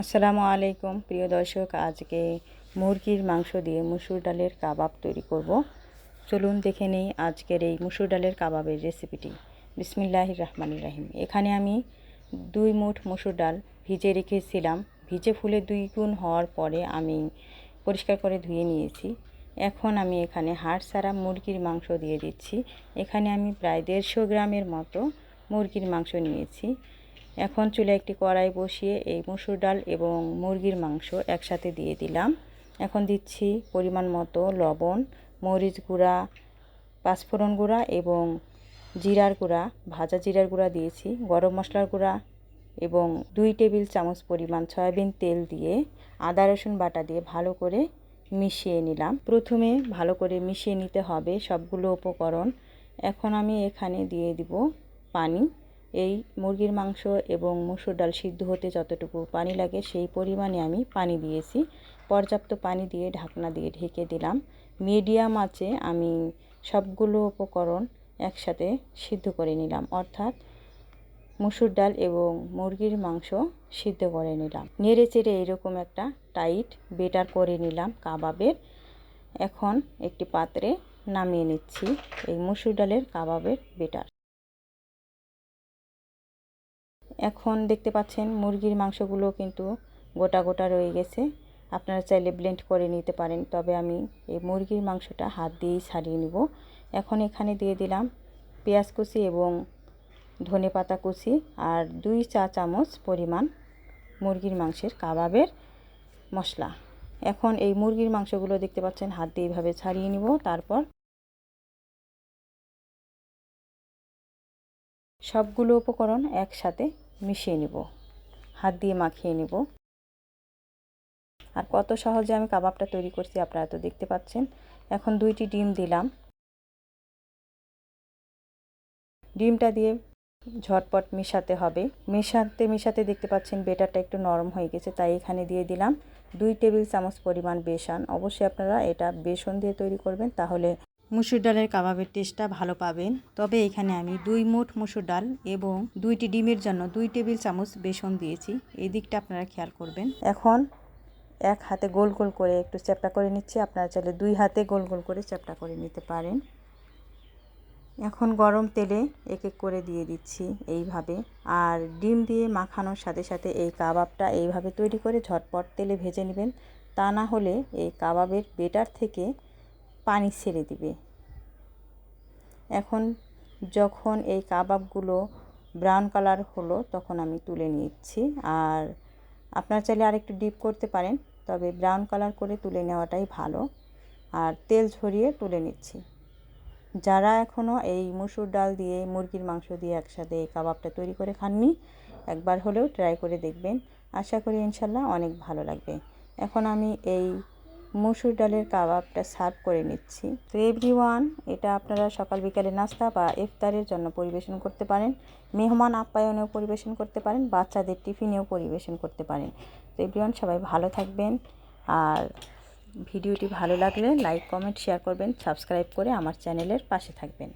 আসসালামু আলাইকুম, প্রিয় দর্শক। আজকে মুরগির মাংস দিয়ে মুসুর ডালের কাবাব তৈরি করব। চলুন দেখে নেই আজকের এই মুসুর ডালের কাবাবের রেসিপিটি। বিসমিল্লাহ রহমান রাহিম। এখানে আমি দুই মুঠ মুসুর ডাল ভিজে রেখেছিলাম। ভিজে ফুলে দুই গুণ হওয়ার পরে আমি পরিষ্কার করে ধুয়ে নিয়েছি। এখন আমি এখানে হাড় সারা মুরগির মাংস দিয়ে দিচ্ছি। এখানে আমি প্রায় দেড়শো গ্রামের মতো মুরগির মাংস নিয়েছি। এখন চুলে একটি কড়াই বসিয়ে এই মসুর ডাল এবং মুরগির মাংস একসাথে দিয়ে দিলাম। এখন দিচ্ছি পরিমাণ মতো লবণ, মরিচ গুঁড়া, পাঁচফোড়ন গুঁড়া এবং জিরার গুঁড়া। ভাজা জিরার গুঁড়া দিয়েছি, গরম মশলার গুঁড়া এবং দুই টেবিল চামচ পরিমাণ সয়াবিন তেল দিয়ে আদা, রসুন বাটা দিয়ে ভালো করে মিশিয়ে নিলাম। প্রথমে ভালো করে মিশিয়ে নিতে হবে সবগুলো উপকরণ। এখন আমি এখানে দিয়ে দিব পানি। এই মুরগির মাংস এবং মুসুর ডাল সিদ্ধ হতে যতটুকু পানি লাগে সেই পরিমাণে আমি পানি দিয়েছি। পর্যাপ্ত পানি দিয়ে ঢাকনা দিয়ে ঢেকে দিলাম। মিডিয়াম আঁচে আমি সবগুলো উপকরণ একসাথে সিদ্ধ করে নিলাম, অর্থাৎ মুসুর ডাল এবং মুরগির মাংস সিদ্ধ করে নিলাম। নেড়ে চেড়ে এরকম একটা টাইট বেটার করে নিলাম কাবাবের। এখন একটি পাত্রে নামিয়ে নিচ্ছি এই মুসুর ডালের কাবাবের বেটার। এখন দেখতে পাচ্ছেন মুরগির মাংসগুলো কিন্তু গোটা গোটা রয়ে গেছে। আপনারা চাইলে ব্লেন্ড করে নিতে পারেন, তবে আমি এই মুরগির মাংসটা হাত দিয়েই ছাড়িয়ে নিব। এখন এখানে দিয়ে দিলাম পেঁয়াজ কুচি এবং ধনে পাতা কুচি আর দুই চা চামচ পরিমাণ মুরগির মাংসের কাবাবের মশলা। এখন এই মুরগির মাংসগুলো দেখতে পাচ্ছেন হাত দিয়ে এইভাবে ছাড়িয়ে নিব, তারপর সবগুলো উপকরণ একসাথে মিশিয়ে নিব। হাত দিয়ে মাখিয়ে নিব। আর কত সহজে আমি কাবাবটা তৈরি করছি আপনারা তো দেখতে পাচ্ছেন। এখন দুইটি ডিম দিলাম। ডিমটা দিয়ে ঝটপট মেশাতে হবে। মেশাতে মেশাতে দেখতে পাচ্ছেন বেটারটা একটু নরম হয়ে গেছে, তাই এখানে দিয়ে দিলাম। দুই টেবিল চামচ পরিমাণ বেসন। অবশ্যই আপনারা এটা বেসন দিয়ে তৈরি করবেন, তাহলে মুসুর ডালের কাবাবের টেস্টটা ভালো পাবেন। তবে এখানে আমি দুই মুঠ মুসুর ডাল এবং দুইটি ডিমের জন্য দুই টেবিল চামচ বেসন দিয়েছি। এই দিকটা আপনারা খেয়াল করবেন। এখন এক হাতে গোল গোল করে একটু চ্যাপটা করে নিচ্ছি। আপনারা চাইলে দুই হাতে গোল গোল করে চ্যাপটা করে নিতে পারেন। এখন গরম তেলে এক এক করে দিয়ে দিচ্ছি এইভাবে। আর ডিম দিয়ে মাখানোর সাথে সাথে এই কাবাবটা এইভাবে তৈরি করে ঝটপট তেলে ভেজে নেবেন। তা না হলে এই কাবাবের বেটার থেকে পানি ছেড়ে দিবে। এখন যখন এই কাবাবগুলো ব্রাউন কালার হলো, তখন আমি তুলে নিচ্ছি। আর আপনার চাইলে আরেকটু ডিপ করতে পারেন, তবে ব্রাউন কালার করে তুলে নেওয়াটাই ভালো। আর তেল ঝরিয়ে তুলে নিচ্ছি। যারা এখনও এই মুসুর ডাল দিয়ে, মুরগির মাংস দিয়ে একসাথে এই কাবাবটা তৈরি করে খাননি, একবার হলেও ট্রাই করে দেখবেন। আশা করি ইনশাল্লাহ অনেক ভালো লাগবে। এখন আমি এই মুসুর ডালের কাবাবটা সার্ভ করে নিচ্ছি। তো এভরি ওয়ান এটা আপনারা সকাল বিকালে নাস্তা বা ইফতারের জন্য পরিবেশন করতে পারেন। মেহমান আপ্যায়নেও পরিবেশন করতে পারেন, বাচ্চাদের টিফিনেও পরিবেশন করতে পারেন। তো এভরি ওয়ান সবাই ভালো থাকবেন। আর ভিডিওটি ভালো লাগলে লাইক কমেন্ট শেয়ার করবেন। সাবস্ক্রাইব করে আমার চ্যানেলের পাশে থাকবেন।